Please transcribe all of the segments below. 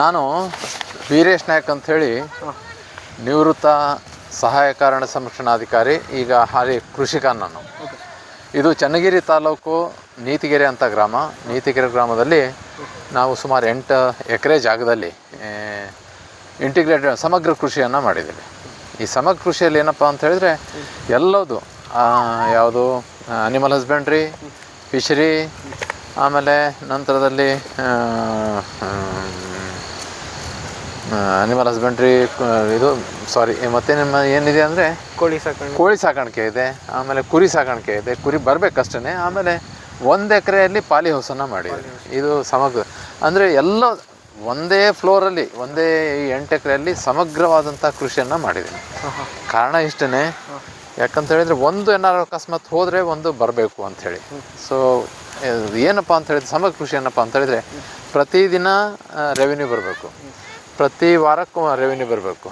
ನಾನು ವೀರೇಶ್ ನಾಯಕ್ ಅಂತ ಹೇಳಿ ನಿವೃತ್ತ ಸಹಾಯಕಾರಣ ಸಂರಕ್ಷಣಾಧಿಕಾರಿ, ಈಗ ಹಾಲಿ ಕೃಷಿಕ ನಾನು. ಇದು ಚನ್ನಗಿರಿ ತಾಲೂಕು ನೀತಿಗೆರೆ ಅಂತ ಗ್ರಾಮ. ನೀತಿಗೆರೆ ಗ್ರಾಮದಲ್ಲಿ ನಾವು ಸುಮಾರು ಎಂಟು ಎಕರೆ ಜಾಗದಲ್ಲಿ ಇಂಟಿಗ್ರೇಟೆಡ್ ಸಮಗ್ರ ಕೃಷಿಯನ್ನು ಮಾಡಿದ್ದೀವಿ. ಈ ಸಮಗ್ರ ಕೃಷಿಯಲ್ಲಿ ಏನಪ್ಪ ಅಂತ ಹೇಳಿದ್ರೆ ಎಲ್ಲದು ಯಾವುದು ಅನಿಮಲ್ ಹಸ್ಬೆಂಡ್ರಿ ಫಿಶರಿ ಆಮೇಲೆ ನಂತರದಲ್ಲಿ ಅನಿಮಲ್ ಹಸ್ಬೆಂಡ್ರಿ ಇದು ಸಾರಿ ಮತ್ತೆ ನಿಮ್ಮ ಏನಿದೆ ಅಂದರೆ ಕೋಳಿ ಸಾಕಾಣಿಕೆ ಕೋಳಿ ಸಾಕಾಣಿಕೆ ಇದೆ ಆಮೇಲೆ ಕುರಿ ಸಾಕಾಣಿಕೆ ಇದೆ ಕುರಿ ಬರಬೇಕಷ್ಟೇ ಆಮೇಲೆ ಒಂದು ಎಕರೆಯಲ್ಲಿ ಪಾಲಿ ಹೌಸನ್ನು ಮಾಡಿದೆ ಇದು ಸಮಗ್ರ ಅಂದರೆ ಎಲ್ಲ ಒಂದೇ ಫ್ಲೋರಲ್ಲಿ ಒಂದೇ ಎಂಟು ಎಕರೆಯಲ್ಲಿ ಸಮಗ್ರವಾದಂಥ ಕೃಷಿಯನ್ನು ಮಾಡಿದ್ದೀನಿ. ಕಾರಣ ಇಷ್ಟೇ ಯಾಕಂತ ಹೇಳಿದರೆ ಒಂದು ಏನಾದ್ರು ಅಕಸ್ಮಾತ್ ಹೋದರೆ ಒಂದು ಬರಬೇಕು ಅಂಥೇಳಿ ಸೊ ಏನಪ್ಪ ಅಂತ ಹೇಳಿದ್ರೆ ಸಮಗ್ರ ಕೃಷಿ ಏನಪ್ಪ ಅಂತ ಹೇಳಿದರೆ ಪ್ರತಿದಿನ ರೆವಿನ್ಯೂ ಬರಬೇಕು. ಪ್ರತಿ ವಾರಕ್ಕೂ ರೆವಿನ್ಯೂ ಬರಬೇಕು.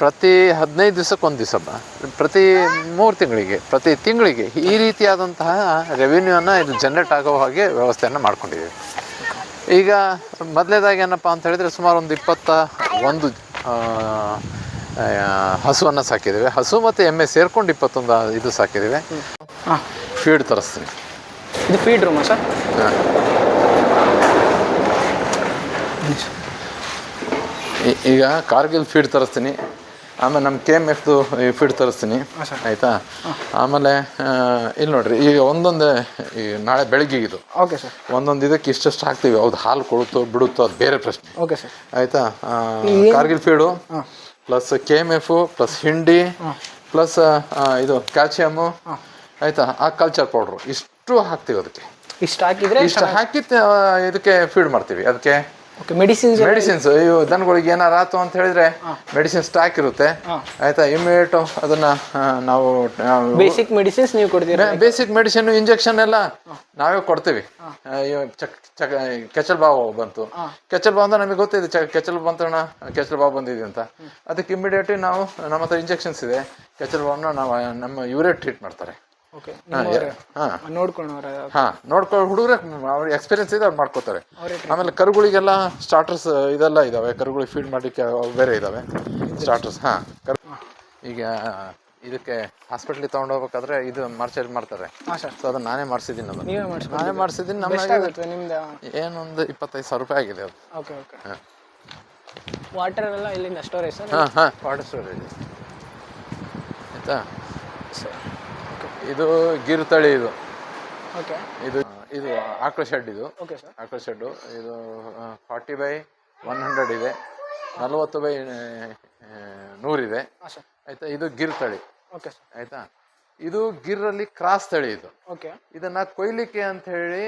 ಪ್ರತಿ ಹದಿನೈದು ದಿವಸಕ್ಕೆ ಒಂದು ದಿವಸ ಪ್ರತಿ ಮೂರು ತಿಂಗಳಿಗೆ ಪ್ರತಿ ತಿಂಗಳಿಗೆ ಈ ರೀತಿಯಾದಂತಹ ರೆವಿನ್ಯೂನ ಇದು ಜನರೇಟ್ ಆಗೋ ಹಾಗೆ ವ್ಯವಸ್ಥೆಯನ್ನು ಮಾಡ್ಕೊಂಡಿದ್ದೀವಿ. ಈಗ ಮೊದಲೇದಾಗಿ ಏನಪ್ಪ ಅಂತ ಹೇಳಿದರೆ ಸುಮಾರು ಒಂದು ಇಪ್ಪತ್ತ ಒಂದು ಹಸುವನ್ನು ಸಾಕಿದ್ದೇವೆ. ಹಸು ಮತ್ತು ಎಮ್ಮೆ ಸೇರ್ಕೊಂಡು ಇಪ್ಪತ್ತೊಂದು ಇದು ಸಾಕಿದ್ದೇವೆ. ಫೀಡ್ ತರಿಸ್ತೀನಿ. ಇದು ಫೀಡ್ ರೂಮಾ ಸರ್? ಈಗ ಕಾರ್ಗಿಲ್ ಫೀಡ್ ತರಿಸ್ತೀನಿ. ಆಮೇಲೆ ನಮ್ಮ ಕೆ ಎಂ ಎಫ್ದು ಫೀಡ್ ತರಿಸ್ತೀನಿ. ಆಯಿತಾ? ಆಮೇಲೆ ಇಲ್ಲಿ ನೋಡ್ರಿ ಈಗ ಒಂದೊಂದು ಈ ನಾಳೆ ಬೆಳಗ್ಗೆ ಇದು. Okay sir. ಒಂದೊಂದು ಇದಕ್ಕೆ ಇಷ್ಟಷ್ಟು ಹಾಕ್ತೀವಿ. ಅವ್ದು ಹಾಲು ಕೊಡುತ್ತೋ ಬಿಡುತ್ತೋ ಅದು ಬೇರೆ ಪ್ರಶ್ನೆ. Okay sir. ಆಯಿತಾ? Cargill feed plus K M F plus ಹಿಂಡಿ ಪ್ಲಸ್ ಇದು ಕ್ಯಾಲ್ಸಿಯಮ್ಮು ಆಯಿತಾ? ಆ ಕಲ್ಚರ್ ಪೌಡ್ರು ಇಷ್ಟು ಹಾಕ್ತೀವಿ ಅದಕ್ಕೆ. ಇಷ್ಟು ಹಾಕಿದ್ರೆ ಇಷ್ಟು ಹಾಕಿ ಇದಕ್ಕೆ ಫೀಡ್ ಮಾಡ್ತೀವಿ. ಅದಕ್ಕೆ ಓಕೆ ಮೆಡಿಸಿನ್ಸ್ ಮೆಡಿಸಿನ್ಸ್ ಇವು ದನಗಳಿಗೆ ಏನಾರು ಆಯ್ತು ಅಂತ ಹೇಳಿದ್ರೆ ಮೆಡಿಸಿನ್ ಸ್ಟಾಕ್ ಇರುತ್ತೆ. ಆಯ್ತಾ ಇಮಿಡಿಯೇಟ್ ಅದನ್ನ ನಾವು ಬೇಸಿಕ್ ಮೆಡಿಸಿನ್ಸ್ ನೀವು ಕೊಡ್ತೀರಾ? ಬೇಸಿಕ್ ಮೆಡಿಸಿನ್ ಇಂಜೆಕ್ಷನ್ ಎಲ್ಲ ನಾವೇ ಕೊಡ್ತೀವಿ. ಕೆಚಲ್ ಬಾವು ಬಂತು. ಕೆಚಲ್ ಬಾವು ಅಂದ್ರೆ ನಮಗೆ ಗೊತ್ತಿದೆ ಕೆಚಲ್ ಬಂತಣ ಕೆಚಲ್ ಬಾವು ಬಂದಿದೆ ಅಂತ. ಅದಕ್ಕೆ ಇಮಿಡಿಯೇಟ್ಲಿ ನಾವು ನಮ್ಮ ಹತ್ರ ಇಂಜೆಕ್ಷನ್ಸ್ ಇದೆ. ಕೆಚಲ್ ಬಾವನ್ನ ನಾವು ನಮ್ಮ ಇವರೇ ಟ್ರೀಟ್ ಮಾಡ್ತಾರೆ. ಹಾಂ ನೋಡ್ಕೊ ಹುಡುಗರೆ ಅವ್ರ ಎಕ್ಸ್ಪೀರಿಯನ್ಸ್ ಇದೆ ಅವ್ರು ಮಾಡ್ಕೋತಾರೆ. ಆಮೇಲೆ ಕರುಗಳಿಗೆಲ್ಲ ಸ್ಟಾರ್ಟರ್ಸ್ ಇದೆಲ್ಲ ಇದಾವೆ. ಕರುಗಳಿಗೆ ಫೀಡ್ ಮಾಡಲಿಕ್ಕೆ ಬೇರೆ ಇದಾವೆ. ಸ್ಟಾರ್ಟರ್ಸ್ ಹಾ. ಕರು ಈಗ ಇದಕ್ಕೆ ಹಾಸ್ಪಿಟ್ಲಿಗೆ ತೊಗೊಂಡು ಹೋಗ್ಬೇಕಾದ್ರೆ ಇದು ಮಾರ್ಚಲ್ಲಿ ಮಾಡ್ತಾರೆ. ಸೊ ಅದನ್ನ ನಾನೇ ಮಾಡಿಸಿದ್ದೀನಿ ಅದನ್ನು ನಾನೇ ಮಾಡಿಸಿದ್ದೀನಿ ನಮ್ಮ ಏನೊಂದು ಇಪ್ಪತ್ತೈದು ಸಾವಿರ ರೂಪಾಯಿ ಆಗಿದೆ ಅದು. Okay okay. ವಾಟರ್ ಎಲ್ಲ ಇಲ್ಲಿಂದ ಸ್ಟೋರೇಜ್ ಹಾಂ ಹಾಂ. ವಾಟರ್ ಸ್ಟೋರೇಜ್ ಆಯಿತಾ? ಸರ್ ಇದು ಗಿರ್ ತಳಿ ಇದು. ಓಕೆ. ಇದು ಇದು ಆಕಳ ಶೆಡ್ ಇದು. Okay sir. ಆಕಳ ಶೆಡ್ಡು ಇದು ಫಾರ್ಟಿ ಬೈ ಒನ್ ಹಂಡ್ರೆಡ್ ಇದೆ. ನಲವತ್ತು ಬೈ ನೂರಿದೆ. ಆಯ್ತಾ ಇದು ಗಿರ್ ತಳಿ ಓಕೆ ಸರ್. ಆಯಿತಾ? ಇದು ಗಿರ್ರಲ್ಲಿ ಕ್ರಾಸ್ ತಳಿ ಇದು. ಓಕೆ. ಇದನ್ನ ಕೊಯ್ಲಿಕ್ಕೆ ಅಂತ ಹೇಳಿ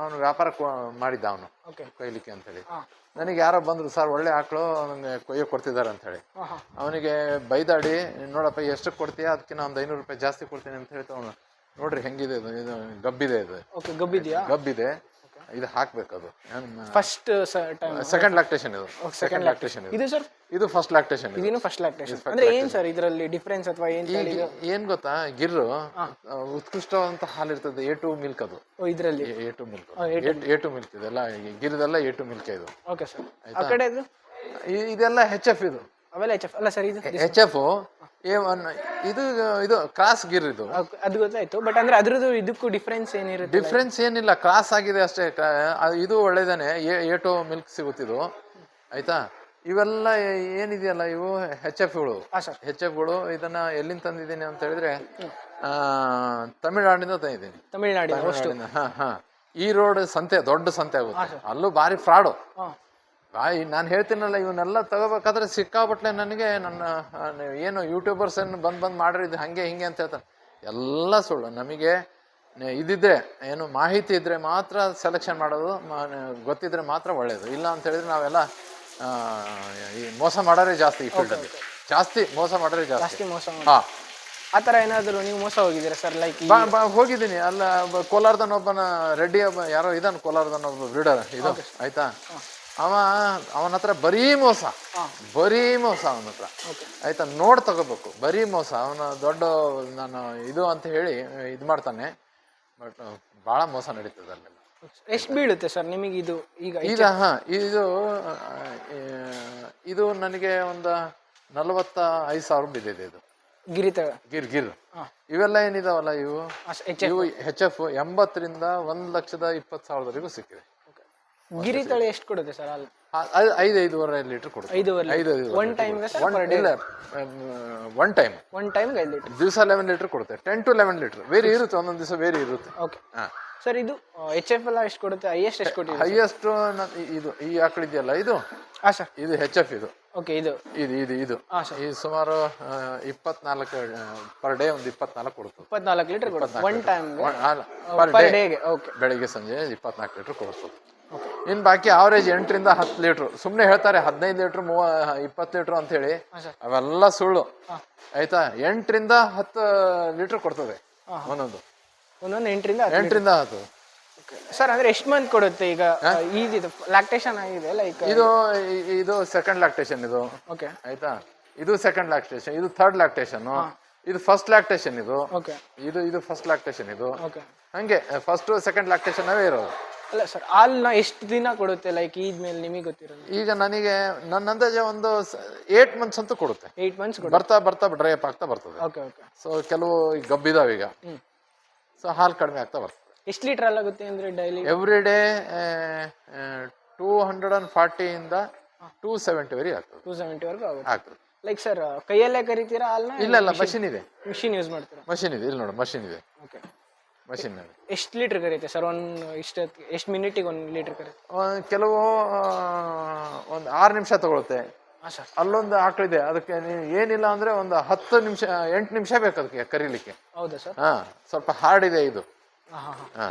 ಅವನು ವ್ಯಾಪಾರ ಮಾಡಿದ್ದ ಅವನು. ಓಕೆ. ಕೊಯ್ಲಿಕ್ಕೆ ಅಂತ ಹೇಳಿ. ನನಗೆ ಯಾರೋ ಬಂದ್ರು ಸರ್ ಒಳ್ಳೆ ಆಕಳು ನನಗೆ ಕೊಯ್ಯ ಕೊಡ್ತಿದ್ದಾರೆ ಅಂತ ಹೇಳಿ. ಅವನಿಗೆ ಬೈದಾಡಿ ನೋಡಪ್ಪ ಎಷ್ಟು ಕೊಡ್ತೀಯ? ಅದಕ್ಕಿಂತ ಒಂದು ಐನೂರು ರೂಪಾಯಿ ಜಾಸ್ತಿ ಕೊಡ್ತೀನಿ ಅಂತ ಹೇಳ್ತಾ ಅವನು. ನೋಡ್ರಿ ಹೆಂಗಿದೆ ಇದು ಇದು ಗಬ್ಬಿದೆ ಇದು. ಗಬ್ಬಿದೆಯಾ? ಗಬ್ಬಿದೆ. ಇದು ಹಾಕ್ಬೇಕು ಅದು ಫಸ್ಟ್ ಸೆಕೆಂಡ್ ಲ್ಯಾಕ್ಟೇಷನ್ ಇದು. ಸೆಕೆಂಡ್ ಲ್ಯಾಕ್ಟೇಷನ್ ಇದು. ಇದು ಸರ್ ಇದು ಫಸ್ಟ್ ಲ್ಯಾಕ್ಟೇಷನ್ ಇದು. ಇದೇನು ಫಸ್ಟ್ ಲ್ಯಾಕ್ಟೇಷನ್ ಅಂದ್ರೆ ಏನ್ ಸರ್ ಇದರಲ್ಲಿ ಡಿಫ್ರೆನ್ಸ್ ಅಥವಾ ಏನ್ ತಳಿ ಇದು? ಏನ್ ಗೊತ್ತಾ? ಗಿರ್ರು ಉತ್ಕೃಷ್ಟವಾದಂತ ಹಾಲು ಇರ್ತದೆ ಎ ಟು ಮಿಲ್ಕ್ ಅದು. ಓ ಇದರಲ್ಲಿ? A two milk A two milk ಇದೆಲ್ಲ ಗಿರ್ದೆಲ್ಲ ಎ ಟು ಮಿಲ್ಕ್ ಇದು. ಓಕೆ ಸರ್ ಆ ಕಡೆ ಇದು ಇ- ಇದೆಲ್ಲ ಹೆಚ್ ಎಫ್ ಇದು. ಅವೆಲ್ಲ ಎಫ್ ಅಲ್ಲ ಸರ್ ಇದು ಹೆಚ್ ಎಫ್ ಎ ಒನ್ ಇದು ಇದು ಕ್ರಾಸ್ ಗಿರ್ ಇದು. ಅದ್- ಅದು ಗೊತ್ತಾಯ್ತು ಬಟ್ ಅಂದ್ರೆ ಅದ್ರದ್ದು ಇದಕ್ಕೂ ಡಿಫ್ರೆನ್ಸ್ ಏನಿರುತ್ತೆ ಡಿಫ್ರೆನ್ಸ್ ಏನಿಲ್ಲ ಕ್ರಾಸ್ ಆಗಿದೆ ಅಷ್ಟೇ ಕ- ಇದು ಒಳ್ಳೇದೇನೆ ಎ ಟು ಮಿಲ್ಕ್ ಸಿಗುತ್ತಿದ್ದು ಆಯ್ತಾ? ಇವೆಲ್ಲ ಏನಿದೆಯಲ್ಲ ಇವು? ಹೆಚ್ ಎಫ್ಗಳು ಹೆಚ್ ಎಫ್ಗಳು ಇದನ್ನ ಎಲ್ಲಿಂದ ತಂದಿದ್ದೀನಿ ಅಂತ ಹೇಳಿದ್ರೆ ತಮಿಳ್ನಾಡಿಂದ ತಂದಿದ್ದೀನಿ. ತಮಿಳ್ನಾಡಿನ ಹಾ ಹಾ. ಈ ರೋಡ್ ಸಂತೆ ದೊಡ್ಡ ಸಂತೆ ಆಗುತ್ತೆ. ಅಲ್ಲೂ ಭಾರಿ ಫ್ರಾಡು. ಬಾಯ್ ನಾನು ಹೇಳ್ತೀನಲ್ಲ ಇವನ್ನೆಲ್ಲ ತಗೋಬೇಕಾದ್ರೆ ಸಿಕ್ಕಾಪಟ್ಲೆ ನನಗೆ ನನ್ನ ಏನು ಯೂಟ್ಯೂಬರ್ಸ್ ಏನು ಬಂದು ಬಂದು ಮಾಡಿರಿದ್ದು ಹಂಗೆ ಹಾಗೆ ಹಿಂಗೆ ಅಂತ ಹೇಳ್ತಾರೆ. ಎಲ್ಲ ಸುಳ್ಳು. ನಮಗೆ ಇದಿದ್ರೆ ಏನು ಮಾಹಿತಿ ಇದ್ರೆ ಮಾತ್ರ ಸೆಲೆಕ್ಷನ್ ಮಾಡೋದು ಗೊತ್ತಿದ್ರೆ ಮಾತ್ರ ಒಳ್ಳೆಯದು ಇಲ್ಲ ಅಂತ ಹೇಳಿದ್ರೆ ನಾವೆಲ್ಲ ಈ ಮೋಸ ಮಾಡೋರೆ ಜಾಸ್ತಿ ಈ ಫೀಲ್ಡಲ್ಲಿ ಜಾಸ್ತಿ ಮೋಸ ಮಾಡೋರೇ ಜಾಸ್ತಿ. ಜಾಸ್ತಿ ಮೋಸ ಹಾಂ. ಆ ತರ ಏನಾದರೂ ನೀವು ಮೋಸ ಹೋಗಿದ್ದೀರಾ ಸರ್? ಲೈಕ್ ಬಾ ಬಾ ಹೋಗಿದ್ದೀನಿ. ಅಲ್ಲ ಒಬ್ಬ ಕೋಲಾರದನ ಒಬ್ಬನ ರೆಡ್ಡಿ ಒಬ್ಬ ಯಾರೋ ಇದಾನ ಕೋಲಾರದನ ಒಬ್ಬ ಬ್ರೀಡರ್. ಇದು ಆಯ್ತಾ? ಅವ ಅವನ ಹತ್ರ ಬರೀ ಮೋಸ. ಬರೀ ಮೋಸ ಅವನ ಹತ್ರ. ಆಯ್ತಾ? ನೋಡ್ ತಗೋಬೇಕು. ಬರೀ ಮೋಸ. ಅವನ ದೊಡ್ಡ ನಾನು ಇದು ಅಂತ ಹೇಳಿ ಇದು ಮಾಡ್ತಾನೆ. ಬಟ್ ಭಾಳ ಮೋಸ ನಡೀತದೆ ಅಲ್ಲೆಲ್ಲ. ಎಷ್ಟು ಬೀಳುತ್ತೆ ಸರ್ ನಿಮಗೆ ಇದು ಈಗ ಈಗ ಹಾ ಇದು ಇದು ನನಗೆ ಒಂದು ನಲವತ್ತ ಐದು ಸಾವಿರ ಬಿದ್ದಿದೆ ಇದು. ಗಿರಿತ ಗಿರ್ ಗಿರ್. ಇವೆಲ್ಲ ಏನಿದಾವಲ್ಲ ಇವು? ಎಚ್ ಇವು ಹೆಚ್ ಎಫ್ ಎಂಬತ್ತರಿಂದ ಒಂದು ಲಕ್ಷದ ಇಪ್ಪತ್ತು ಸಾವಿರದವರೆಗೂ ಸಿಕ್ಕಿದೆ. ಗಿರಿ ತಳಿ ಎಷ್ಟು ಕೊಡುತ್ತೆ ಸರ್ ಅಲ್ಲಿ? ಐದು ಐದು ಐದೂವರೆ ಲೀಟರ್. ಕೊಡುತ್ತೆ ಐದೂವರೆ ಐದು ಒನ್ ಟೈಮ್ ಒನ್ ಇಲ್ಲ ಒನ್ ಟೈಮ್ ಒನ್ ಟೈಮ್ಗೆ ಐದು ಲೀಟರ್. ದಿವಸ ಲೆವೆನ್ ಲೀಟರ್ ಕೊಡುತ್ತೆ ಟೆನ್ ಟು ಲೆವೆನ್ ಲೀಟರ್. ಬೇರೆ ಇರುತ್ತೆ ಒಂದೊಂದು ದಿವಸ ಬೇರೆ ಇರುತ್ತೆ. ಓಕೆ ಸರ್ ಇದು ಎಚ್ ಎಫ್ ಎಲ್ಲ ಎಷ್ಟು ಕೊಡುತ್ತೆ? ಹೈಯೆಸ್ಟ್ ಎಷ್ಟು ಕೊಟ್ಟಿದೆ ಹೈಯೆಸ್ಟ್ ಇದು ಈ ಆಕಡೆ ಇದೆಯಲ್ಲ ಇದು? ಹಾಂ ಸರ್ ಇದು ಎಚ್ ಎಫ್ ಇದು. ಓಕೆ ಇದು. ಇದು ಇದು ಇದು. ಹಾಂ ಈ ಸುಮಾರು ಇಪ್ಪತ್ನಾಲ್ಕು ಪರ್ ಡೇ ಒಂದು ಇಪ್ಪತ್ನಾಲ್ಕು ಕೊಡುತ್ತೆ. ಇಪ್ಪತ್ನಾಲ್ಕು ಲೀಟರ್. ಕೊಡುತ್ತೆ ಒನ್ ಟೈಮ್ಗೆ ಪರ್ ಡೇಗೆ ಓಕೆ ಬೆಳಿಗ್ಗೆ ಸಂಜೆ ಇಪ್ಪತ್ನಾಲ್ಕು ಲೀಟರ್ ಕೊಡ್ತದೆ ಇನ್ನು ಬಾಕಿ ಆವರೇಜ್ ಎಂಟರಿಂದ ಹತ್ತು ಲೀಟ್ರ್ ಸುಮ್ಮನೆ ಹೇಳ್ತಾರೆ ಹದಿನೈದು ಲೀಟ್ರ್ ಮೂವ ಇಪ್ಪತ್ತು ಲೀಟ್ರ್ ಅಂತ ಹೇಳಿ ಅವೆಲ್ಲ ಸುಳ್ಳು. ಆಯ್ತಾ? ಎಂಟರಿಂದ ಹತ್ತು ಲೀಟ್ರ್ ಕೊಡ್ತದೆ. ಒಂದೊಂದು. ಒಂದೊಂದು ಎಂಟರಿಂದ ಎಂಟರಿಂದ ಹತ್ತು. ಸರ್ ಅಂದ್ರೆ ಎಷ್ಟು ಮಂತ್ ಕೊಡುತ್ತೆ ಈಗ? ಈಜಿದು ಲ್ಯಾಕ್ಟೇಷನ್ ಆಗಿದೆ ಲೈಕ್ ಇದು ಇದು ಸೆಕೆಂಡ್ ಲ್ಯಾಕ್ಟೇಷನ್ ಇದು. ಓಕೆ ಆಯ್ತಾ? ಇದು ಸೆಕೆಂಡ್ ಲ್ಯಾಕ್ಟೇಷನ್ ಇದು ಥರ್ಡ್ ಲ್ಯಾಕ್ಟೇಷನ್ ಇದು ಫಸ್ಟ್ ಲ್ಯಾಕ್ಟೇಷನ್ ಇದು. ಓಕೆ ಇದು ಇದು ಫಸ್ಟ್ ಲ್ಯಾಕ್ಟೇಷನ್ ಇದು. ಓಕೆ ಹಂಗೆ ಫಸ್ಟ್ ಸೆಕೆಂಡ್ ಲ್ಯಾಕ್ಟೇಷನ್ ಅವೇ ಇರೋದು. ಅಲ್ಲ ಸರ್ ಹಾಲ್ನ ಎಷ್ಟು ದಿನ ಕೊಡುತ್ತೆ? ಲೈಕ್ ಈದ್ಮೇಲೆ ನಿಮಗೆ ಗೊತ್ತಿರೋದು? ಈಗ ನನಗೆ ನನ್ನ ಅಂದಾಜೆ ಒಂದು ಏಟ್ ಮಂತ್ಸ್ ಅಂತೂ ಕೊಡುತ್ತೆ. ಏಯ್ಟ್ ಮಂತ್ಸ್ ಕೊಡುತ್ತೆ? ಬರ್ತಾ ಬರ್ತಾ ಡ್ರೈ ಅಪ್ ಆಗ್ತಾ ಬರ್ತದೆ. ಓಕೆ ಓಕೆ ಸೊ ಕೆಲವು ಈಗ ಗಬ್ಬಿದಾವ ಈಗ. ಸೊ ಹಾಲು ಕಡಿಮೆ ಆಗ್ತಾ ಬರ್ತದೆ. ಎಷ್ಟು ಲೀಟರ್ ಆಗುತ್ತೆ ಅಂದರೆ daily every day two hundred and ಫಾರ್ಟಿಯಿಂದ two ಸೆವೆಂಟಿವರೆಗೆ ಆಗ್ತದೆ. ಟೂ ಸೆವೆಂಟಿವರೆಗೂ ಆಗುತ್ತೆ. ಆಗ್ತದೆ. ಲೈಕ್ ಸರ್ ಕೈಯಲ್ಲೇ ಕರಿತೀರಾ ಹಾಲ್ನ? ಇಲ್ಲ ಇಲ್ಲ ಮಷಿನ್ ಇದೆ. ಮಿಷಿನ್ ಯೂಸ್ ಮಾಡ್ತೀರಾ? ಮಷಿನ್ ಇದೆ. ಇಲ್ಲ ನೋಡಿ ಮಷಿನ್ ಇದೆ. ಓಕೆ ಮಷಿನ್ ಇದೆ ಎಷ್ಟು ಲೀಟರ್ ಕರೀತೆ ಸರ್ ಒಂದು ಇಷ್ಟು ಎಷ್ಟು ಮಿನಿಟಿಗೆ ಒಂದು ಲೀಟರ್ ಕರೀತೆ ಕೆಲವು ಒಂದು ಆರು ನಿಮಿಷ ತಗೊಳುತ್ತೆ. ಹಾಂ ಸರ್ ಅಲ್ಲೊಂದು ಆಕಳಿದೆ. ಅದಕ್ಕೆ ನೀವು ಏನಿಲ್ಲ ಅಂದ್ರೆ ಒಂದು ಹತ್ತು ನಿಮಿಷ ಎಂಟು ನಿಮಿಷ ಬೇಕು ಅದಕ್ಕೆ ಕರೀಲಿಕ್ಕೆ. ಹೌದಾ ಸರ್ ಹಾ ಸ್ವಲ್ಪ ಹಾರ್ಡ್ ಇದೆ ಇದು. ಹಾಂ ಹಾಂ ಹಾಂ. ಹಾ.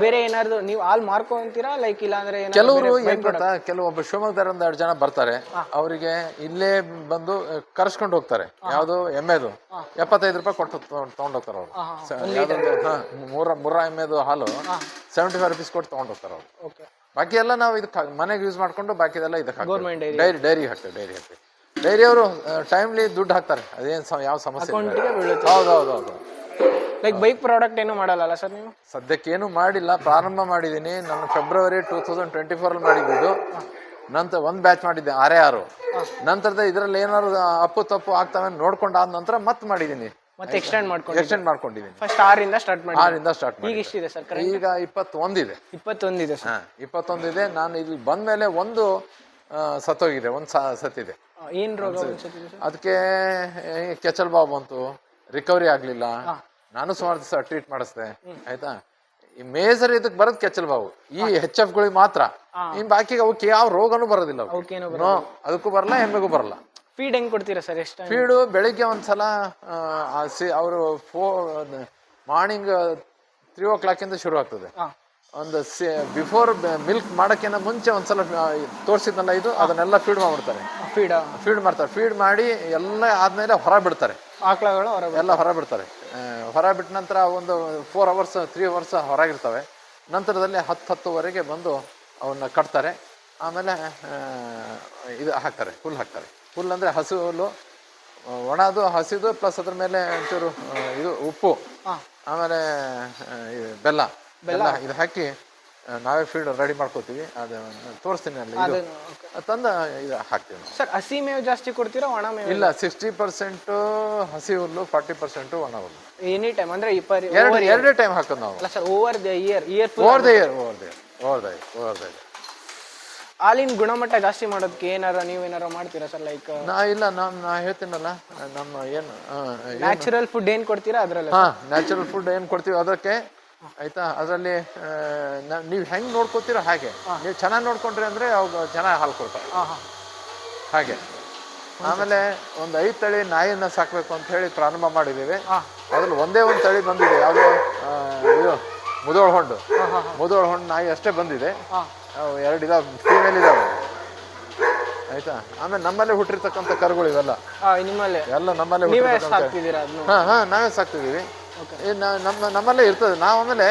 ಬೇರೆ ಏನಾದ್ರು ನೀವು ಹಾಲ್ ಮಾರ್ಕೊಂತೀರಾ ಲೈಕ್ ಇಲ್ಲ ಅಂದ್ರೆ ಕೆಲವರು ಏನ್ ಗೊತ್ತಾ? ಕೆಲವೊಬ್ಬ ಶಿವಮೊಗ್ಗದ ಒಂದು ಎರಡು ಜನ ಬರ್ತಾರೆ. ಅವರಿಗೆ ಇಲ್ಲೇ ಬಂದು ಕರ್ಸ್ಕೊಂಡು ಹೋಗ್ತಾರೆ. ಯಾವ್ದು? ಎಮ್ಮೆದು. ಎಪ್ಪತ್ತೈದು ರೂಪಾಯಿ ಕೊಟ್ಟು ತಗೊಂಡ್ ಹೋಗ್ತಾರೆ ಅವರು. ಮೂರ ಮೂರ ಎಮ್ಮೆದು ಹಾಲು ಸೆವೆಂಟಿ ಫೈವ್ ರುಪೀಸ್ ಕೊಟ್ಟು ತಗೊಂಡ್ ಹೋಗ್ತಾರೆ ಅವರು. ಬಾಕಿ ಎಲ್ಲ ನಾವು ಇದಕ್ಕೆ ಮನೆಗೆ ಯೂಸ್ ಮಾಡ್ಕೊಂಡು ಬಾಕಿದೆಲ್ಲ ಇದಕ್ಕೆ Government dairy. ಡೈರಿ ಡೈರಿ ಹಾಕ್ತೇವೆ ಡೈರಿ ಹಾಕ್ತೇವೆ. ಡೈರಿ ಅವರು ಟೈಮ್ಲಿ ದುಡ್ಡು ಹಾಕ್ತಾರೆ. ಅದೇನು ಯಾವ ಸಮಸ್ಯೆ ಹೌದು ಹೌದು ಹೌದು ಲೈಕ್ ಬೈಕ್ ಪ್ರಾಡಕ್ಟ್ ಏನು ಮಾಡಲ್ಲ ಸರ್ ನೀವು? ಸದ್ಯಕ್ಕೆ ಏನು ಮಾಡಿಲ್ಲ. ಪ್ರಾರಂಭ ಮಾಡಿದ್ದೀನಿ. ನಾನು ಫೆಬ್ರವರಿ ಟೂ ತೌಸಂಡ್ ಟ್ವೆಂಟಿ ಫೋರಲ್ಲಿ ಮಾಡಿದ್ದು. ನಂತರ ಒಂದು ಬ್ಯಾಚ್ ಮಾಡಿದ್ದೆ ಆರೇ ಆರು. ನಂತರದ ಇದರಲ್ಲಿ ಏನಾದ್ರು ಅಪ್ಪು ತಪ್ಪು ಆಗ್ತವೆ ಅಂತ ನೋಡ್ಕೊಂಡು ಆದ ನಂತರ ಮತ್ತೆ ಮಾಡಿದ್ದೀನಿ. ಮತ್ತೆ ಎಕ್ಸ್ಟೆಂಡ್ ಮಾಡ್ಕೊಂಡು ಎಕ್ಸ್ಟೆಂಡ್ ಮಾಡ್ಕೊಂಡಿದ್ದೀನಿ. ಫಸ್ಟ್ ಆರಿಂದ ಸ್ಟಾರ್ಟ್ ಮಾಡಿ ಆರಿಂದ ಸ್ಟಾರ್ಟ್ ಈಗ ಮಾಡಿ ಎಷ್ಟಿದೆ ಸರ್ ಈಗ ಇಪ್ಪತ್ತೊಂದಿದೆ. ಇಪ್ಪತ್ತೊಂದಿದೆ ಸರ್. ಇಪ್ಪತ್ತೊಂದಿದೆ. ನಾನು ಇಲ್ಲಿ ಬಂದ್ಮೇಲೆ ಒಂದು ಆ, ಸತ್ತೋಗಿದೆ. ಒಂದು ಸ- ಸತ್ತಿದೆ. ಏನು ರೋಗ ಅದಕ್ಕೆ ಕೆಚಲ್ ಬಾಬು ಬಂತು ರಿಕವರಿ ಆಗಲಿಲ್ಲ. ನಾನು ಸುಮಾರು ದಿವಸ ಟ್ರೀಟ್ ಮಾಡಿಸ್ದೆ ಆಯ್ತಾ? ಈ ಮೇಜರ್ ಇದಕ್ಕೆ ಬರೋದು ಕೆಚ್ಚಲ್ ಬಾವು. ಈ ಹೆಚ್ ಎಫ್ ಗಳಿಗೆ ಮಾತ್ರ. ಇನ್ ಬಾಕಿ ಅವಕ್ಕೆ ಯಾವ ರೋಗನೂ ಬರೋದಿಲ್ಲ ಅವಕ್ಕೆ. ಅವಕ್ಕೇನು ನೋ ಅದಕ್ಕೂ ಬರಲ್ಲ ಹೆಮ್ಮೆಗೂ ಬರಲ್ಲ. ಫೀಡ್ ಹೆಂಗ್ ಕೊಡ್ತೀರಾ ಸರ್ ಎಷ್ಟು ಫೀಡು ಬೆಳಿಗ್ಗೆ ಒಂದ್ಸಲ ಅವರು ಫೋ ಮಾರ್ನಿಂಗ್ ತ್ರೀ ಓ ಕ್ಲಾಕಿಂದ ಶುರು ಆಗ್ತದೆ. ಹಾ. ಒಂದು ಬಿಫೋರ್ ಮಿಲ್ಕ್ ಮಾಡೋಕ್ಕಿಂತ ಮುಂಚೆ ಒಂದ್ಸಲ ತೋರಿಸಿದ್ನಲ್ಲ ಇದು ಅದನ್ನೆಲ್ಲ ಫೀಡ್ ಮಾಡ್ಬಿಡ್ತಾರೆ. ಫೀಡ್ ಫೀಡ್ ಮಾಡ್ತಾರೆ. ಫೀಡ್ ಮಾಡಿ ಎಲ್ಲ ಆದ್ಮೇಲೆ ಹೊರ ಬಿಡ್ತಾರೆ. ಆಕಳಗಳು ಹೊರ ಎಲ್ಲ ಹೊರ ಬಿಡ್ತಾರೆ. ಹೊರ ಬಿಟ್ಟ ನಂತರ ಒಂದು ಫೋರ್ ಅವರ್ಸ್ ತ್ರೀ ಅವರ್ಸ್ ಹೊರಗಿರ್ತವೆ. ನಂತರದಲ್ಲಿ ಹತ್ತು ಹತ್ತುವರೆಗೆ ಬಂದು ಅವನ್ನ ಕಟ್ತಾರೆ. ಆಮೇಲೆ ಇದು ಹಾಕ್ತಾರೆ ಹುಲ್ಲು ಹಾಕ್ತಾರೆ. ಹುಲ್ಲು ಅಂದರೆ ಹಸು ಹುಲ್ಲು. ಒಣದು ಹಸಿದು ಪ್ಲಸ್ ಅದ್ರ ಮೇಲೆ ಒಂಚೂರು ಇದು ಉಪ್ಪು. ಆಮೇಲೆ ಬೆಲ್ಲ. ಬೆಲ್ಲ ಇದು ಹಾಕಿ ನಾವೇ ಫೀಲ್ಡ್ ರೆಡಿ ಮಾಡ್ಕೋತೀವಿ. ಅದು ತೋರಿಸ್ತೀನಿ ಅಲ್ಲಿ ಇದು. ತಂದು ಇದು ಹಾಕ್ತೀವಿ ನಾವು. ಸರ್ ಹಸಿ ಮೇವು ಜಾಸ್ತಿ ಕೊಡ್ತೀರಾ ಒಣ ಮೇವು? ಇಲ್ಲ ಸಿಕ್ಸ್ಟಿ ಪರ್ಸೆಂಟು ಹಸಿ ಹುಲ್ಲು ಫಾರ್ಟಿ ಪರ್ಸೆಂಟು ಒಣ ಹುಲ್ಲು. ಎನಿ ಟೈಮ್ ಅಂದ್ರೆ ಈ ಪರಿ ಎರಡು ಎರಡೇ ಟೈಮ್ ಹಾಕೋದು ನಾವು. ಅಲ್ಲ sir over the year year full over the year over the over the over the ಹಾಲಿನ ಗುಣಮಟ್ಟ ಜಾಸ್ತಿ ಮಾಡೋದಕ್ಕೆ ಏನಾರ ನೀವು ಏನಾರ ಮಾಡ್ತೀರಾ ಸರ್ ಲೈಕ್ ನಾ ಇಲ್ಲ ನಾನು ನಾ ಹೇಳ್ತೀನಲ್ಲ ನಮ್ಮ ಏನು ನ್ಯಾಚುರಲ್ ಫುಡ್ ಏನ್ ಕೊಡ್ತೀರಾ ಅದ್ರಲ್ಲಿ ಹಾಂ ನ್ಯಾಚುರಲ್ ಫುಡ್ ಏನು ಕೊಡ್ತೀವಿ ಅದಕ್ಕೆ ಆಯ್ತಾ? ಅದರಲ್ಲಿ ನೀವು ಹೆಂಗೆ ನೋಡ್ಕೋತೀರೋ ಹಾಗೆ. ನೀವು ಚೆನ್ನಾಗಿ ನೋಡ್ಕೊಂಡ್ರಿ ಅಂದ್ರೆ ಅವಾಗ ಚೆನ್ನಾಗಿ ಹಾಲು ಕೊಡ್ತಾರೆ. ಹಾಗೆ. ಆಮೇಲೆ ಒಂದು ಐದು ತಳಿ ನಾಯಿನ ಸಾಕ್ಬೇಕು ಅಂತ ಹೇಳಿ ಪ್ರಾರಂಭ ಮಾಡಿದ್ದೀವಿ ಅದ್ರಲ್ಲಿ ಒಂದೇ ಒಂದು ತಳಿ ಬಂದಿದೆ. ಯಾವುದೋ ಇದು ಮುದೋಳ ಹೊಂಡು. ಮುದೋಳ ಹೊಂಡು ನಾಯಿ ಅಷ್ಟೇ ಬಂದಿದೆ. ಎರಡು ಇದಾವೆ ಫೀಮೇಲ್ ಇದಾವೆ. ಆಯ್ತಾ? ಆಮೇಲೆ ನಮ್ಮಲ್ಲೇ ಹುಟ್ಟಿರ್ತಕ್ಕಂಥ ಕರುಗಳು ಇವೆಲ್ಲ. ನಿಮ್ಮಲ್ಲೇ. ಎಲ್ಲ ನಮ್ಮಲ್ಲೇ ಹಾ ಹಾ ನಾವೇ ಸಾಕ್ತಿದ್ದೀವಿ. ನಾ- ನಮ್ಮ ನಮ್ಮಲ್ಲೇ ಇರ್ತದೆ. ನಾವು ಆಮೇಲೆ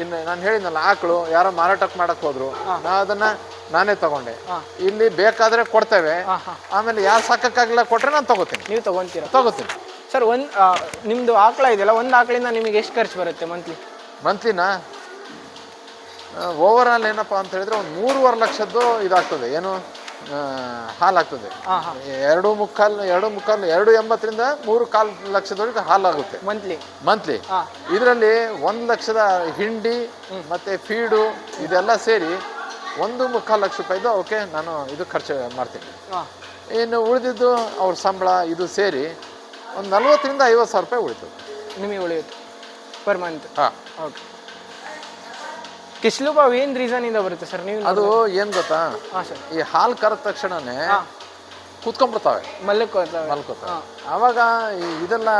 ಇನ್ನು ನಾನು ಹೇಳಿದ್ನಲ್ಲ ಆಕಳು ಯಾರೋ ಮಾರಾಟಕ್ಕೆ ಮಾಡಕ್ ಹೋದ್ರು. ನಾ ಅದನ್ನ ನಾನೇ ತಗೊಂಡೆ. ಇಲ್ಲಿ ಬೇಕಾದ್ರೆ ಕೊಡ್ತೇವೆ. ಆಮೇಲೆ ಯಾರು ಸಾಕಕ್ಕಾಗಲ್ಲ ಕೊಟ್ರೆ ನಾನು ತಗೋತೀನಿ. ನೀವು ತಗೊಂತೀರಾ? ತಗೋತೀನಿ. ಸರ್ ಒಂದು ನಿಮ್ಮದು ನಿಮ್ದು ಆಕಳ ಇದೆಯಲ್ಲ ಒಂದು ಆಕಳಿಂದ ನಿಮಗೆ ಎಷ್ಟು ಖರ್ಚು ಬರುತ್ತೆ ಮಂತ್ಲಿ ಮಂತ್ಲಿನಾ ಓವರ್ ಆಲ್ ಏನಪ್ಪ ಅಂತ ಹೇಳಿದ್ರೆ ಒಂದು ಮೂರುವರೆ ಲಕ್ಷದ್ದು ಇದಾಗ್ತದೆ. ಏನು? ಹಾಲಾಗ್ತದೆ. ಎರಡು ಮುಕ್ಕಾಲು ಎರಡು ಮುಕ್ಕಾಲು ಎರಡು ಎಂಬತ್ತರಿಂದ ಮೂರು ಕಾಲು ಲಕ್ಷದವರೆಗೆ ಹಾಲಾಗುತ್ತೆ. ಮಂತ್ಲಿ ಮಂತ್ಲಿ ಇದರಲ್ಲಿ ಒಂದು ಲಕ್ಷದ ಹಿಂಡಿ ಮತ್ತೆ ಫೀಡು ಇದೆಲ್ಲ ಸೇರಿ ಒಂದು ಮುಕ್ಕಾಲು ಲಕ್ಷ ರೂಪಾಯಿದು ಅವಕ್ಕೆ ನಾನು ಇದು ಖರ್ಚು ಮಾಡ್ತೀನಿ. ಇನ್ನು ಉಳಿದಿದ್ದು ಅವ್ರ ಸಂಬಳ ಇದು ಸೇರಿ ಒಂದು ನಲ್ವತ್ತರಿಂದ ಐವತ್ತು ಸಾವಿರ ರೂಪಾಯಿ ಉಳಿತು ನಿಮಗೆ ಉಳಿಯುತ್ತೆ. ಪರ್ ಮಂತ್ ಹಾಂ. ಓಕೆ ಕಿಸ್ಲು ಬಾವು ರೀಸನ್ ಇಂದ ಬರುತ್ತೆ ಸರ್ ನೀವು ಅದು ಏನು ಗೊತ್ತಾ? ಹಾಂ ಸರ್ ಈ ಹಾಲು ಕರೆದ ತಕ್ಷಣನೇ ಕೂತ್ಕೊಂಡ್ಬಿಡ್ತಾವೆ. ಮಲ್ಕೋತಾವೆ. ಮಲ್ಕೋತಾವೆ. ಆವಾಗ ಈ ಇದೆಲ್ಲ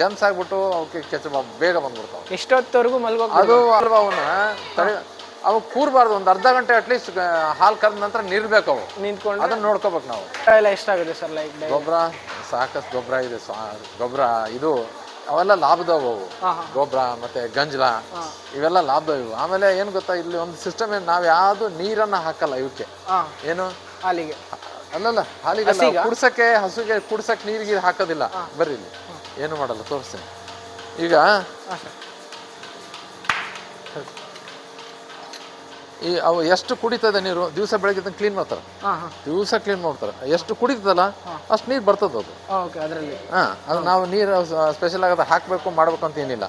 ಜನ್ಸ್ ಆಗ್ಬಿಟ್ಟು ಅವಕ್ಕೆ ಕೆಚ್ಚ ಬೇಗ ಬಂದ್ಬಿಡ್ತಾವೆ. ಎಷ್ಟೊತ್ತವರೆಗೂ ಮಲ್ಗೋಕ್ ಅದು ಅಲ್ವಾ ಅವನ್ನ? ತಡೆ ಅವು ಕೂರಬಾರ್ದು ಒಂದು ಅರ್ಧ ಗಂಟೆ ಅಟ್ಲೀಸ್ಟ್ ಹಾಲು ಕರೆದ ನಂತರ ನಿರ್ಬೇಕು ಅವು ನಿಂತ್ಕೊಂಡು? ಅದನ್ನ ನೋಡ್ಕೋಬೇಕು ನಾವು. ಎಲ್ಲ ಎಷ್ಟಾಗುತ್ತೆ ಸರ್ ಲೈಕ್ ಗೊಬ್ಬರ ಸಾಕಷ್ಟು ಗೊಬ್ಬರ ಇದೆ ಗೊಬ್ಬರ ಇದು ಅವೆಲ್ಲ ಲಾಭದವು ಗೊಬ್ಬರ ಮತ್ತೆ ಗಂಜಲ ಇವೆಲ್ಲ ಲಾಭದವು ಇವು. ಆಮೇಲೆ ಏನ್ ಗೊತ್ತಾ ಇಲ್ಲಿ ಒಂದು ಸಿಸ್ಟಮ್ ಏನು ನಾವು ಯಾವ್ದು ನೀರನ್ನ ಹಾಕಲ್ಲ ಇವಕ್ಕೆ ಏನು? ಹಾಲಿಗೆ. ಅಲ್ಲಲ್ಲ ಹಾಲಿಗೆ ಕುಡ್ಸಕ್ಕೆ ಹಸುಗೆ ನೀರ್ ನೀರಿಗೆ ಹಾಕೋದಿಲ್ಲ. ಬರ್ರಿ ಇಲ್ಲಿ. ಏನು ಮಾಡಲ್ಲ ತೋರಿಸ್ತೀನಿ. ಈಗ ಈ ಅವು ಎಷ್ಟು ಕುಡಿತದೆ ನೀರು? ದಿವಸ ಬೆಳಗ್ಗೆ ಕ್ಲೀನ್ ಮಾಡ್ತಾರೆ. ದಿವಸ ಕ್ಲೀನ್ ಮಾಡ್ತಾರೆ. ಎಷ್ಟು ಕುಡಿತದಲ್ಲ ಅಷ್ಟು ನೀರು ಬರ್ತದ ಅದು. ಹಾಂ ಅದು ನಾವು ನೀರು ಸ್ಪೆಷಲ್ ಆಗದ ಹಾಕಬೇಕು ಮಾಡ್ಬೇಕು ಅಂತ ಏನಿಲ್ಲ.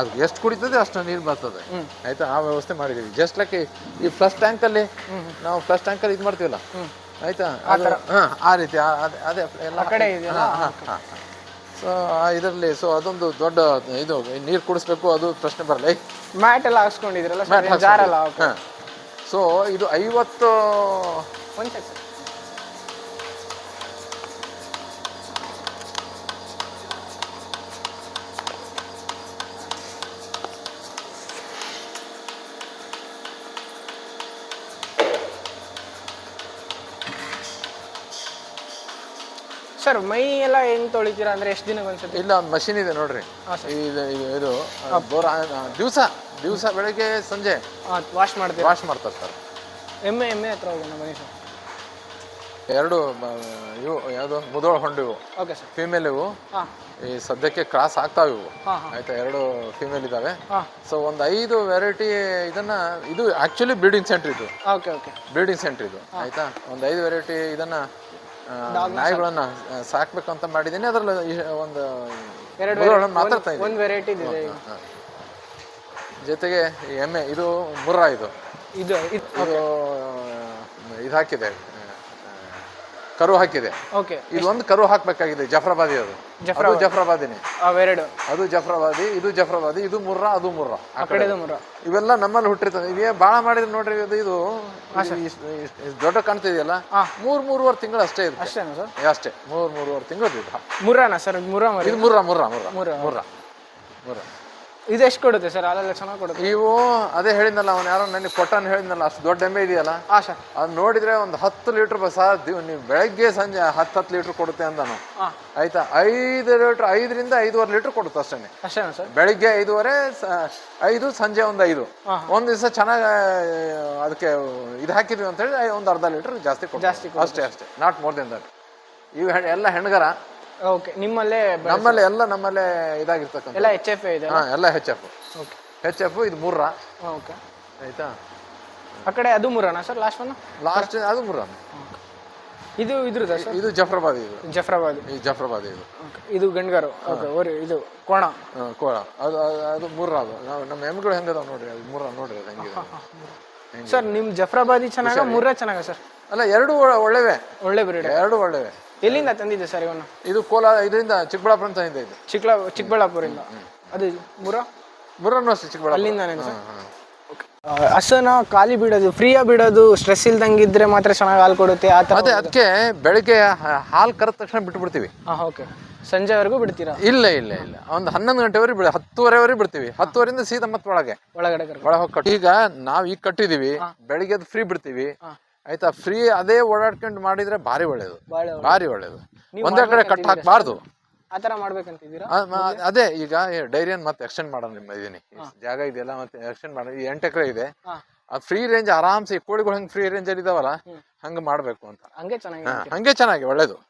ಅದು ಎಷ್ಟು ಕುಡಿತದೆ ಅಷ್ಟು ನೀರು ಬರ್ತದೆ. ಆಯ್ತಾ? ಆ ವ್ಯವಸ್ಥೆ ಮಾಡಿದ್ದೀವಿ. ಜಸ್ಟ್ ಲೈಕ್ ಈ ಫ್ಲಸ್ಟ್ ಟ್ಯಾಂಕಲ್ಲಿ ನಾವು ಫ್ಲಸ್ಟ್ ಟ್ಯಾಂಕಲ್ಲಿ ಇದು ಮಾಡ್ತೀವಲ್ಲ? ಆಯ್ತಾ? ಹಾಂ ಆ ರೀತಿ ಅದೇ ಎಲ್ಲ ಕಡೆ ಸೊ ಇದರಲ್ಲಿ ಸೊ ಅದೊಂದು ದೊಡ್ಡ ಇದು ನೀರು ಕುಡಿಸ್ಬೇಕು ಅದು ಪ್ರಶ್ನೆ ಬರಲ್ಲ. ಮ್ಯಾಟ್ ಎಲ್ಲ ಹಾಕ್ಸ್ಕೊಂಡಿದ್ರಲ್ಲ ಜಾರಲ್ಲ ಸೊ ಇದು ಐವತ್ತು ಸರ್ ಸರ್ ಮೈ ಎಲ್ಲ ಹೆಂಗ್ ತೊಳಿತೀರಾ? ಅಂದ್ರೆ ಎಷ್ಟು ದಿನಕ್ಕೆ ಒಂದ್ಸತಿ? ಇಲ್ಲ ಒಂದು ಮಷಿನ್ ಇದೆ ನೋಡ್ರಿ. ಇದು ಇದು ಇದು ಬೋರ್ ದಿವಸ. ದಿವಸ ಬೆಳಗ್ಗೆ ಸಂಜೆ ಹಾಂ ವಾಶ್ ಮಾಡ್ತೀವಿ ವಾಶ್ ಮಾಡ್ತಾರೆ ಸರ್. ಎಮ್ಮೆ ಎಮ್ಮೆ ಹತ್ರ ಹೋಗೋಣ ಬನ್ನಿ ಸರ್. ಎರಡು ಇವು ಯಾವುದು? ಮುದೋಳ ಹೊಂಡು ಇವು. ಓಕೆ ಸರ್ ಫೀಮೇಲ್ ಇವು. ಹಾಂ. ಈ ಸದ್ಯಕ್ಕೆ ಕ್ರಾಸ್ ಆಗ್ತಾವೆ ಇವು. ಹಾಂ ಹಾಂ. ಆಯ್ತಾ ಎರಡು ಫೀಮೇಲ್ ಇದಾವೆ. ಹಾಂ. ಸೊ ಒಂದು ಐದು ವೆರೈಟಿ ಇದನ್ನ ಇದು ಆಕ್ಚುಲಿ ಬ್ರೀಡಿಂಗ್ ಸೆಂಟರ್ ಇದು. ಓಕೆ ಓಕೆ ಬ್ರೀಡಿಂಗ್ ಸೆಂಟರ್ ಇದು. ಆಯ್ತಾ? ಒಂದು ಐದು ವೆರೈಟಿ ಇದನ್ನ ಆ, ನಾಯಿಗಳನ್ನ ಆ, ಸಾಕ್ಬೇಕಂತ ಮಾಡಿದ್ದೀನಿ. ಅದ್ರಲ್ಲಿ ಒಂದು ಎರಡು ಮಾತಾಡ್ತಾ ಇದ್ದೀನಿ ಒಂದು ವೆರೈಟಿ ಇದೆ ಈಗ. ಜೊತೆಗೆ ಎಮ್ಮೆ ಇದು ಮುರ್ರ ಇದು. ಇದು ಇದು ಇದು ಹಾಕಿದೆ. ಕರು ಹಾಕಿದೆ. ಓಕೆ. ಇದು ಒಂದು ಕರು ಹಾಕ್ಬೇಕಾಗಿದೆ ಜಫ್ರಾಬಾದಿ ಅದು. ಅದು ಜಫ್ರಾಬಾದಿನೇ. ಅವೆರಡು. ಅದು ಜಫ್ರಾಬಾದಿ ಇದು ಜಫ್ರಾಬಾದಿ ಇದು ಮುರ್ರ ಅದು ಮುರ್ರ. ಆ ಕಡೆ. ಕಡೆದು ಮುರ ಇವೆಲ್ಲ ನಮ್ಮಲ್ಲಿ ಹುಟ್ಟಿರ್ತದೆ ಇವೇ ಭಾಳ ಮಾಡಿದ್ರೆ ನೋಡ್ರಿ ಇದು ಇದು ದೊಡ್ಡ ಕಾಣ್ತಿದೆಯಲ್ಲ. ಮೂರ್ ಮೂರುವರೆ ತಿಂಗಳು ಅಷ್ಟೇ ಇದು ಅಷ್ಟೇನಾ ಸರ್? ಅಷ್ಟೇ. ಮೂರ್ ಮೂರುವರೆ ತಿಂಗಳು ಇದು ಸರ್? ಮುರ ಮರಿ ಇದು ಮುರ್ರಾ ಮುರ್ರ ಮುರ್ರ. ಮುರ್ರ. ಮುರ್ರ. ಮುರ್ರ. ಇದು ಎಷ್ಟು ಕೊಡುತ್ತೆ ಸರ್? ಅಲ್ಲೆಲ್ಲ ಚೆನ್ನಾಗಿ ಕೊಡುತ್ತೆ. ಇವು ಅದೇ ಹೇಳಿದ್ನಲ್ಲ ಅವ್ನು ಯಾರೋ ನನಗೆ ಕೊಟ್ಟಾನ ಹೇಳಿದ್ನಲ್ಲ ಅಷ್ಟು ದೊಡ್ಡ ಎಮ್ಮೆ ಇದೆಯಲ್ಲ? ಹಾಂ ಸರ್. ಅದು ನೋಡಿದ್ರೆ ಒಂದು ಹತ್ತು ಲೀಟ್ರ್ ಬಸ್ ನೀವು ಬೆಳಗ್ಗೆ ಸಂಜೆ ಹತ್ತು ಹತ್ತು ಲೀಟ್ರ್ ಕೊಡುತ್ತೆ ಅಂದನು. ಹಾಂ ಆಯ್ತಾ? ಐದು ಲೀಟ್ರ್ ಐದರಿಂದ ಐದೂವರೆ ಲೀಟ್ರ್ ಕೊಡುತ್ತೆ ಅಷ್ಟೇ ಅಷ್ಟೇನಾ ಸರ್? ಬೆಳಿಗ್ಗೆ ಐದೂವರೆ ಸ- ಐದು ಸಂಜೆ ಒಂದು ಐದು. ಒಂದು ದಿವಸ ಚೆನ್ನಾಗಿ ಅದಕ್ಕೆ ಇದು ಹಾಕಿದ್ವಿ ಅಂತ ಹೇಳಿ ಒಂದು ಅರ್ಧ ಲೀಟರ್ ಜಾಸ್ತಿ. ಜಾಸ್ತಿ ಅಷ್ಟೇ ಅಷ್ಟೇ. ನಾಟ್ ಮೋರ್ ದೆನ್ ದಟ್ ಇವು ಹೆ- ಎಲ್ಲ ಹೆಣ್ಗರ ಓಕೆ ನಿಮ್ಮಲ್ಲೇ ನಮ್ಮಲ್ಲೇ ಎಲ್ಲ ನಮ್ಮಲ್ಲೇ ಇದಾಗಿರ್ತಕ್ಕಂಥ ಎಲ್ಲ ಎಚ್ ಎಫ್ ಇದೆ ಹಾಂ ಎಲ್ಲ H F okay H F ಇದು ಮೂರ್ರ. ಓಕೆ ಆಯ್ತಾ? ಆ ಕಡೆ ಅದು ಮುರಾನ ಸರ್ ಲಾಸ್ಟ್ ಒನ್ ಲಾಸ್ಟ್ ಅದು ಮುರಾನ ಇದು ಇದ್ರದ ಸರ್? ಇದು ಜಫ್ರಾಬಾದಿ ಇದು. ಜಫ್ರಾಬಾದ್ ಈ ಜಫ್ರಾಬಾದಿ ಇದು. ಇದು ಗಂಡ್ಗಾರು ಓಕೆ ಓರಿ ಇದು ಕೋಣ. ಕೋಣ. ಅದು ಅದು- ಅದು ಅದು. ನಾವು ನಮ್ಮ ಎಮ್ಮೆಗಳು ಹೆಂಗದ ನೋಡ್ರಿ ಅದು ಮೂರ್ರ ನೋಡ್ರಿ ಅದು ಹೆಂಗಿದೆ ಸರ್ ನಿಮ್ಮ ಜಫ್ರಾಬಾದಿ ಚೆನ್ನಾಗ ಮುರ್ರ ಚೆನ್ನಾಗ ಸರ್? ಅಲ್ಲ ಎರಡು ಒಳ್ಳೆವೆ. ಒಳ್ಳೆ ಬ್ರೀಡ್ ಎರಡು ಒಳ್ಳೆವೆ. ಎಲ್ಲಿಂದ ತಂದಿದ್ದೆ ಸರ್ ಇವನು ಇದು ಕೋಲಾರ ಇದರಿಂದ ಚಿಕ್ಕಬಳ್ಳಾಪುರ ಅಂತ ಇದೆ. ಚಿಕ್ಕಳ ಚಿಕ್ಕಬಳ್ಳಾಪುರಿಂದ. ಅದು ಮುರ? ಮುರನ್ನು ಅಷ್ಟೇ ಚಿಕ್ಕಬಳ್ಳಾಪುರ. ಅಲ್ಲಿಂದಾನೇನು ಸರ್? ಹಸನ ಖಾಲಿ ಬಿಡೋದು ಫ್ರೀಯಾಗಿ ಬಿಡೋದು ಸ್ಟ್ರೆಸ್ ಇಲ್ದಂಗಿದ್ರೆ ಮಾತ್ರ ಚೆನ್ನಾಗಿ ಹಾಲು ಕೊಡುತ್ತೆ ಆ ಥರ ಅದೇ ಅದಕ್ಕೆ ಬೆಳಗ್ಗೆ ಹಾಲು ಕರೆದ ತಕ್ಷಣ ಬಿಟ್ಬಿಡ್ತೀವಿ. ಹಾಂ ಓಕೆ. ಸಂಜೆವರೆಗೂ ಬಿಡ್ತೀರಾ? ಇಲ್ಲ ಇಲ್ಲ ಇಲ್ಲ. ಒಂದು ಹನ್ನೊಂದು ಗಂಟೆವರೆಗೆ ಬಿಡ ಹತ್ತುವರೆವರೆಗೆ ಬಿಡ್ತೀವಿ. ಹತ್ತುವರೆಯಿಂದ ಸೀದಾ ಮತ್ತೆ ಒಳಗೆ. ಒಳಗಡೆ ಒಳಗೆ ಹೋಗಿ ಕಟ್ಟಿ. ಈಗ ನಾವು ಈಗ ಕಟ್ಟಿದೀವಿ ಬೆಳಿಗ್ಗೆ ಫ್ರೀ ಬಿಡ್ತೀವಿ. ಆಯ್ತಾ? ಫ್ರೀ ಅದೇ ಓಡಾಡ್ಕೊಂಡು ಮಾಡಿದ್ರೆ ಭಾರಿ ಒಳ್ಳೇದು. ಬಾರಿ ಭಾರಿ ಒಳ್ಳೇದು. ಒಂದೇ ಕಡೆ ಕಟ್ ಹಾಕ್ಬಾರ್ದು ಆ ಥರ ಮಾಡ್ಬೇಕಂತಿದ್ದೀರಾ? ಆ, ಮ- ಅದೇ ಈಗ ಡೈರಿಯನ್ ಮತ್ತೆ ಎಕ್ಸ್ಟೆಂಡ್ ಮಾಡೋಣ ನಿಮ್ಮ ಇದೀನಿ ಜಾಗ ಇದೆಯಲ್ಲ ಮತ್ತೆ ಎಕ್ಸ್ಟೆಂಡ್ ಮಾಡೋಣ. ಈ ಎಂಟು ಎಕರೆ ಇದೆ. ಆ ಫ್ರೀ ರೇಂಜ್ ಆರಾಮ್ಸಿ ಈ ಕೋಳಿಗಳು ಹಂಗೆ ಫ್ರೀ ರೇಂಜಲ್ಲಿ ಇದಾವಲ್ಲ ಹಂಗೆ ಮಾಡಬೇಕು ಅಂತ. ಹಂಗೆ ಚೆನ್ನಾಗಿ ಹಂಗೆ ಚೆನ್ನಾಗಿ ಒಳ್ಳೇದು.